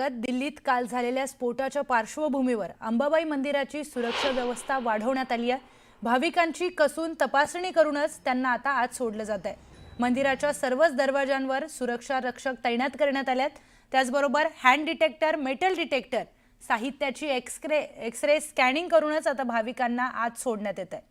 दिल्लीत काल झालेल्या स्फोटाच्या पार्श्वभूमीवर अंबाबाई मंदिराची सुरक्षा व्यवस्था वाढवण्यात आली आहे. भाविकांची कसून तपासणी करूनच त्यांना आता आत सोडलं जात आहे. मंदिराच्या सर्वच दरवाजांवर सुरक्षा रक्षक तैनात करण्यात आल्यात. त्याचबरोबर हँड डिटेक्टर मेटल डिटेक्टर साहित्याची x ray x ray scanning करूनच आता भाविकांना आत सोडण्यात येत आहे.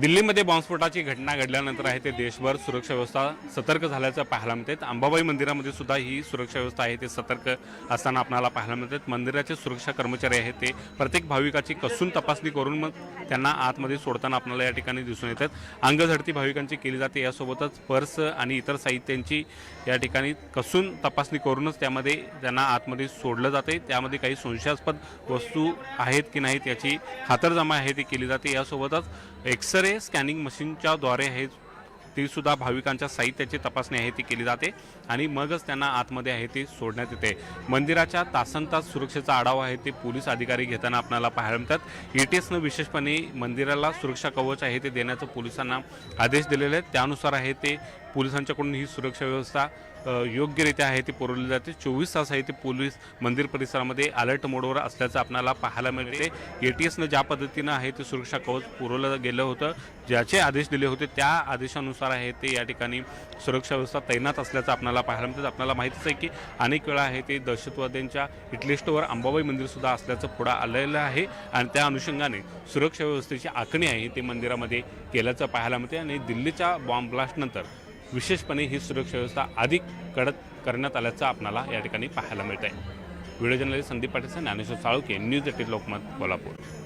दिल्लीमध्ये बॉम्बस्फोटाची घटना घडल्यानंतर आहे ते देशभर सुरक्षा व्यवस्था सतर्क झाल्याचं पाहायला मिळते अंबाबाई मंदिरामध्ये सुद्धा ही सुरक्षा व्यवस्था आहे ते सतर्क असताना आपल्याला पाहायला मिळतात मंदिराचे सुरक्षा कर्मचारी आहेत ते. प्रत्येक भाविकाची कसून तपासणी करून मग त्यांना आतमध्ये सोडताना आपल्याला या ठिकाणी दिसून येतात. अंगझडती भाविकांची केली जाते यासोबतच पर्स आणि इतर साहित्यांची या ठिकाणी कसून तपासणी करूनच त्यामध्ये त्यांना आतमध्ये सोडलं जाते. त्यामध्ये काही संशयास्पद वस्तू आहेत की नाहीत याची खातरजमा आहे ती केली जाते. यासोबतच एक्सरे स्कॅनिंग मशीनच्या द्वारे हे ती सुद्धा भाविकांच्या साहित्याची तपासणी आहे ती केली जाते आणि मगच त्यांना आतमध्ये आहे ती सोडण्यात येते. मंदिराच्या तासनतास सुरक्षेचा आढावा आहे ते पोलीस अधिकारी घेताना आपल्याला पाहायला मिळतात. ईटीएसनं विशेषपणे मंदिराला सुरक्षा कवच आहे ते देण्याचं पोलिसांना आदेश दिलेले आहेत. त्यानुसार आहे ते पोलिसांच्याकडून ही सुरक्षा व्यवस्था योग्यरित्या आहे ती पुरवली जाते. चोवीस तास आहे ते पोलीस मंदिर परिसरामध्ये अलर्ट मोडवर असल्याचं आपल्याला पाहायला मिळते. ए टी एसनं ज्या पद्धतीनं आहे ते सुरक्षा कवच पुरवलं गेलं होतं ज्याचे आदेश दिले होते त्या आदेशानुसार आहे ते या ठिकाणी सुरक्षा व्यवस्था तैनात असल्याचं आपल्याला पाहायला मिळतं. आपल्याला माहितीच आहे की अनेक वेळा आहे ते दहशतवाद्यांच्या हिटलिस्टवर अंबाबाई मंदिरसुद्धा असल्याचं पुढं आलेलं आहे. आणि त्या अनुषंगाने सुरक्षा व्यवस्थेची आखणी आहे ते मंदिरामध्ये केल्याचं पाहायला मिळते आणि दिल्लीच्या बॉम्ब ब्लास्टनंतर विशेषपणे ही सुरक्षा व्यवस्था अधिक कडक करण्यात आल्याचं आपल्याला या ठिकाणी पाहायला मिळत आहे video journalist Sandeep Patil Dnyaneshwar Saluke News Eighteen Lokmat Kolhapur.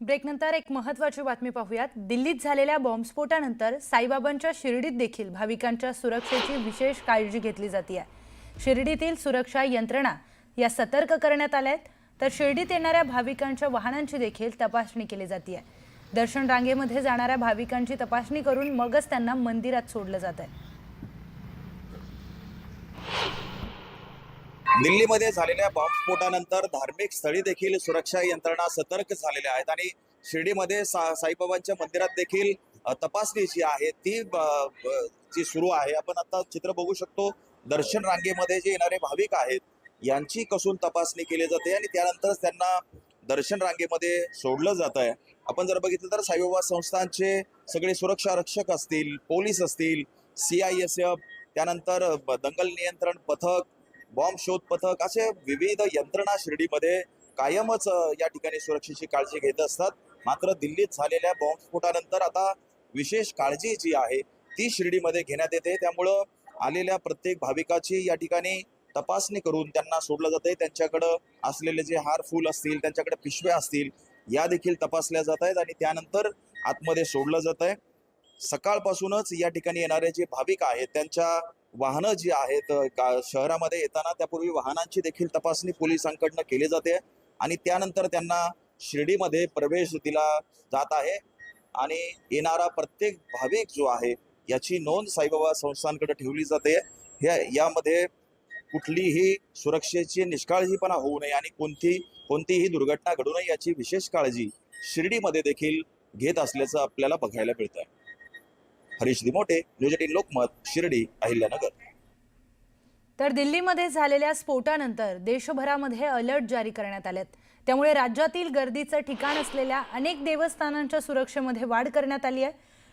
ब्रेकनंतर एक महत्त्वाची बातमी पाहूयात. दिल्लीत झालेल्या बॉम्बस्फोटानंतर साईबाबांच्या शिर्डीत देखील भाविकांच्या सुरक्षेची विशेष काळजी घेतली जाते आहे शिर्डीतील सुरक्षा यंत्रणा या सतर्क करण्यात आल्या आहेत तर शिर्डीत येणाऱ्या भाविकांच्या वाहनांची देखील तपासणी केली जाते आहे दर्शन रांगेमध्ये जाणाऱ्या भाविकांची तपासणी करून मगच त्यांना मंदिरात सोडलं जात आहे दिल्लीमध्ये झालेल्या बॉम्बस्फोटानंतर धार्मिक स्थळी देखील सुरक्षा यंत्रणा सतर्क झालेल्या आहेत आणि शिर्डीमध्ये सा साईबाबांच्या मंदिरात देखील तपासणी जी आहे ती ब- ब- जी सुरू आहे. आपण आता चित्र बघू शकतो दर्शन रांगेमध्ये जे येणारे भाविक आहेत यांची कसून तपासणी केली जाते आणि त्यानंतर त्यांना दर्शन रांगेमध्ये सोडलं जात आहे. आपण जर बघितलं तर साईबाबा संस्थांचे सगळे सुरक्षा रक्षक असतील पोलीस असतील सी आय एस एफ त्यानंतर दंगल नियंत्रण पथक बॉम्ब शोध पथक असे विविध यंत्रणा शिर्डीमध्ये कायमच या ठिकाणी सुरक्षेची काळजी घेत असतात. मात्र दिल्लीत झालेल्या बॉम्बस्फोटानंतर आता विशेष काळजी जी आहे ती शिर्डीमध्ये घेण्यात येते. त्यामुळं आलेल्या प्रत्येक भाविकाची या ठिकाणी तपासणी करून त्यांना सोडलं जाते त्यांच्याकडं असलेले जे हार फूल असतील त्यांच्याकडे पिशव्या असतील या देखील तपासल्या जात आहेत आणि त्यानंतर आतमध्ये सोडलं जात आहे सकाळपासूनच या ठिकाणी येणारे जे भाविक आहेत त्यांच्या वाहनं जी आहेत का- शहरामध्ये येताना त्यापूर्वी वाहनांची देखील तपासणी पोलिसांकडनं केली जाते आणि त्यानंतर त्यांना शिर्डीमध्ये प्रवेश दिला जात आहे. आणि येणारा प्रत्येक भाविक जो आहे याची नोंद साईबाबा संस्थांकडे ठेवली जाते. ह्या यामध्ये कुठलीही सुरक्षेची निष्काळजीपणा होऊ नये आणि कोणती कोणतीही दुर्घटना घडू नये याची विशेष काळजी शिर्डीमध्ये देखील घेत असल्याचं आपल्याला बघायला मिळतं हरीश दिमोटे न्यूज एटीन लोकमत शिर्डी अहिल्यानगर. तर दिल्लीमध्ये झालेल्या स्फोटानंतर देशभरामध्ये अलर्ट जारी करण्यात आलेत. त्यामुळे राज्यातील गर्दीचं ठिकाण असलेल्या अनेक देवस्थानांच्या सुरक्षेमध्ये वाढ करण्यात आली आहे.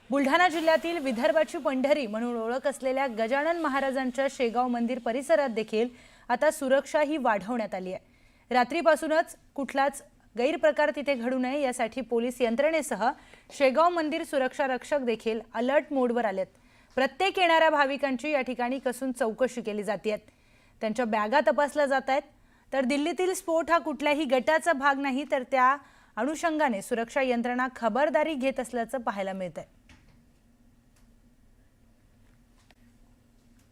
बुलढाणा जिल्ह्यातील विदर्भाची पंढरी म्हणून ओळख असलेल्या गजानन महाराजांच्या शेगाव मंदिर परिसरात देखील आता सुरक्षा ही वाढवण्यात आली आहे. रात्रीपासूनच कुठलाच गैरप्रकार तिथे घडू नये यासाठी पोलीस यंत्रणेसह शेगाव मंदिर सुरक्षा रक्षक देखील अलर्ट मोडवर आलेत. प्रत्येक येणाऱ्या भाविकांची या ठिकाणी कसून चौकशी केली जाते त्यांच्या बॅगा तपासल्या जात आहेत तर दिल्लीतील स्फोट हा कुठल्याही गटाचा भाग नाही तर त्या अनुषंगाने सुरक्षा यंत्रणा खबरदारी घेत असल्याचं पाहायला मिळत आहे